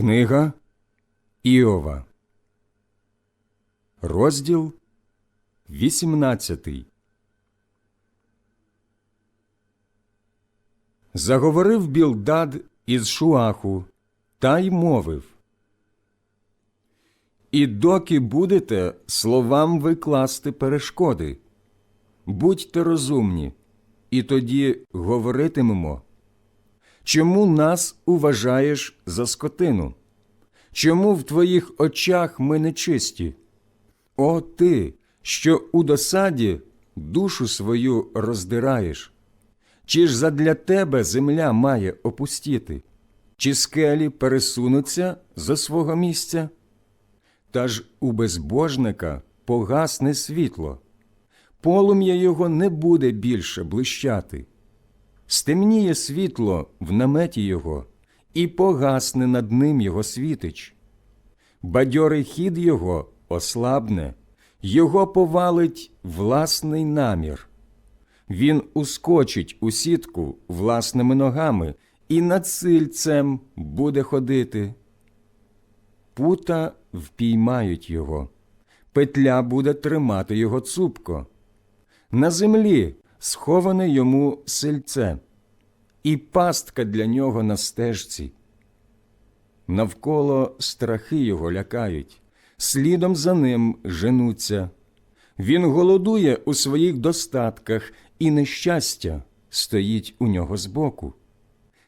Книга Іова, розділ 18 Заговорив Білдад із Шуаху та й мовив І доки будете словам викласти перешкоди, будьте розумні, і тоді говоритимемо. Чому нас уважаєш за скотину? Чому в твоїх очах ми нечисті? О ти, що у досаді душу свою роздираєш? Чи ж задля тебе земля має опустіти? Чи скелі пересунуться за свого місця? Та ж у безбожника погасне світло, полум'я його не буде більше блищати. Стемніє світло в наметі його, і погасне над ним його світич. Бадьорий хід його ослабне, його повалить власний намір. Він ускочить у сітку власними ногами і над сильцем буде ходити. Пута впіймають його, петля буде тримати його цупко. На землі сховане йому сельце, і пастка для нього на стежці. Навколо страхи його лякають, слідом за ним женуться. Він голодує у своїх достатках, і нещастя стоїть у нього збоку.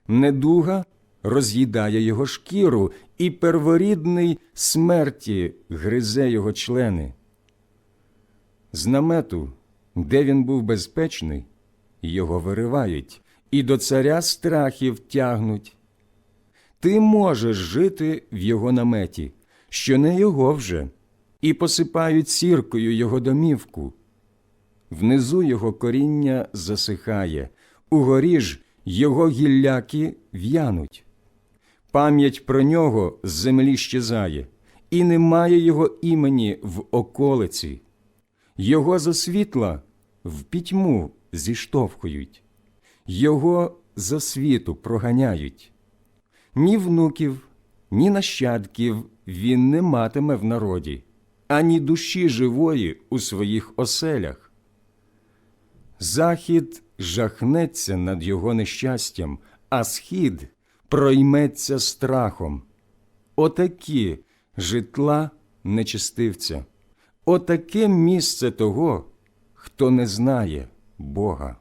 Недуга роз'їдає його шкіру, і перворідний смерті гризе його члени. З намету, де він був безпечний, його виривають, і до царя страхів тягнуть. Ти можеш жити в його наметі, що не його вже, і посипають сіркою його домівку. Внизу його коріння засихає, угорі ж його гілляки в'януть. Пам'ять про нього з землі щезає, і немає його імені в околиці. Його за світла в пітьму зіштовхують, його за світу проганяють. Ні внуків, ні нащадків він не матиме в народі, ані душі живої у своїх оселях. Захід жахнеться над його нещастям, а схід пройметься страхом. Отакі житла нечистивця, отаке місце того, хто не знає Бога.